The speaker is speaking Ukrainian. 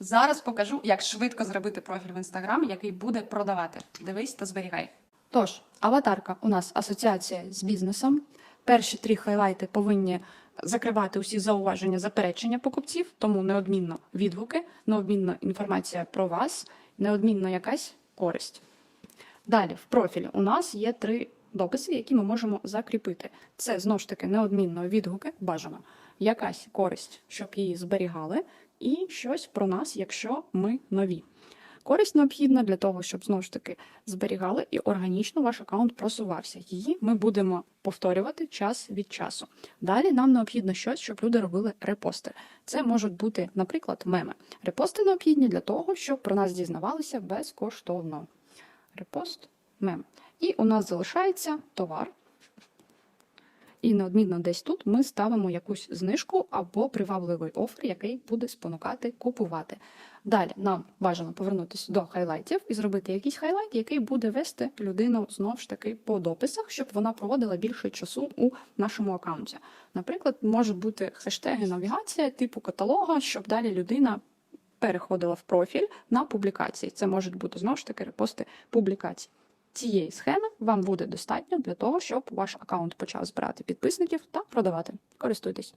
Зараз покажу, як швидко зробити профіль в інстаграмі, який буде продавати. Дивись та зберігай. Тож, аватарка у нас асоціація з бізнесом. Перші три хайлайти повинні закривати усі зауваження, заперечення покупців, тому неодмінно відгуки, неодмінно інформація про вас, неодмінно якась користь. Далі, в профілі у нас є три дописи, які ми можемо закріпити. Це знову ж таки неодмінно відгуки, бажано, якась користь, щоб її зберігали, і щось про нас, якщо ми нові. Користь необхідна для того, щоб знову ж таки зберігали і органічно ваш аккаунт просувався. Її ми будемо повторювати час від часу. Далі нам необхідно щось, щоб люди робили репости. Це можуть бути, наприклад, меми. Репости необхідні для того, щоб про нас дізнавалися безкоштовно. Репост, мем. І у нас залишається товар. І неодмінно десь тут ми ставимо якусь знижку або привабливий офер, який буде спонукати купувати. Далі нам бажано повернутися до хайлайтів і зробити якийсь хайлайт, який буде вести людину знову ж таки по дописах, щоб вона проводила більше часу у нашому аккаунті. Наприклад, можуть бути хештеги навігація типу каталога, щоб далі людина переходила в профіль на публікації. Це можуть бути знову ж таки репости публікацій. Цієї схеми вам буде достатньо для того, щоб ваш аккаунт почав збирати підписників та продавати. Користуйтесь.